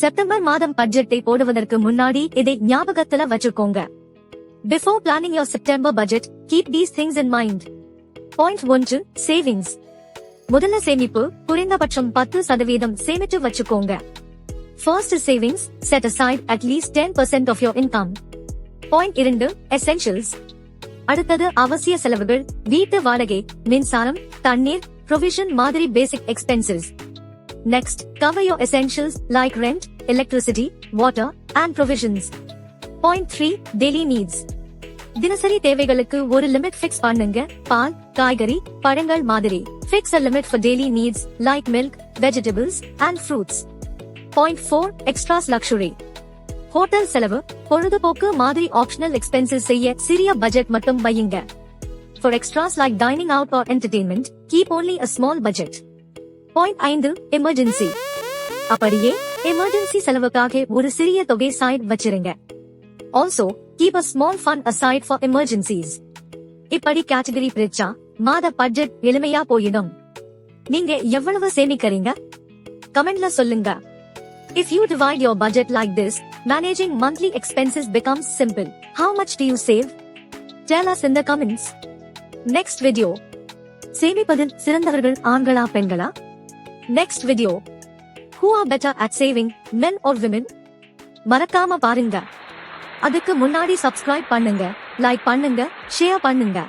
September மாதம் பட்ஜெட்டை போடுவதற்கு முன்னாடி இதை ஞாபகத்துல வச்சுக்கோங்க. Before planning your September budget keep these things in mind point ஒன்று சேவிங்ஸ் முதல்ல சேமிப்பு குறைந்தபட்சம் பத்து சதவீதம் சேமித்து வச்சுக்கோங்க. First savings set aside at least ten percent of your income point இரண்டு எசென்ஷியல்ஸ் அடுத்தது அவசிய செலவுகள் வீட்டு வாடகை மின்சாரம் தண்ணீர் ப்ரொவிஷன் மாதிரி basic expenses next cover your essentials like rent electricity water and provisions. Point three daily needs தினசரி தேவைகளுக்கு ஒரு லிமிட் ஃபிக்ஸ் பண்ணுங்க. பால் காய்கறி பழங்கள் மாதிரி. Fix a limit for daily needs like milk vegetables and fruits point four extras luxury hotel செலவு பொழுதுபோக்கு மாதிரி ஆப்ஷனல் எக்ஸ்பென்சஸ் செய்ய சிறிய பட்ஜெட் மட்டும் வையுங்க. For extras like dining out or entertainment keep only a small budget point ஐந்து emergency அப்படியே emergency செலவுக்காக ஒரு சிறிய தொகை சைட் வச்சிருங்க. Also keep a small fund aside for emergencies இப்படி கேட்டகரி பிரிச்சா மாத பட்ஜெட் எளிமையா போயிடும். நீங்க எவ்வளவு சேமிக்கிறீங்க? கமெண்ட்ல சொல்லுங்க. If you divide your budget like this managing monthly expenses becomes simple how much do you save tell us in the comments next video சேமிப்பதில் சிறந்தவர்கள் ஆண்களா பெண்களா? Next video who are better at saving men or women? மறக்காம பாருங்க. அதுக்கு முன்னாடி subscribe பண்ணுங்க like பண்ணுங்க share பண்ணுங்க.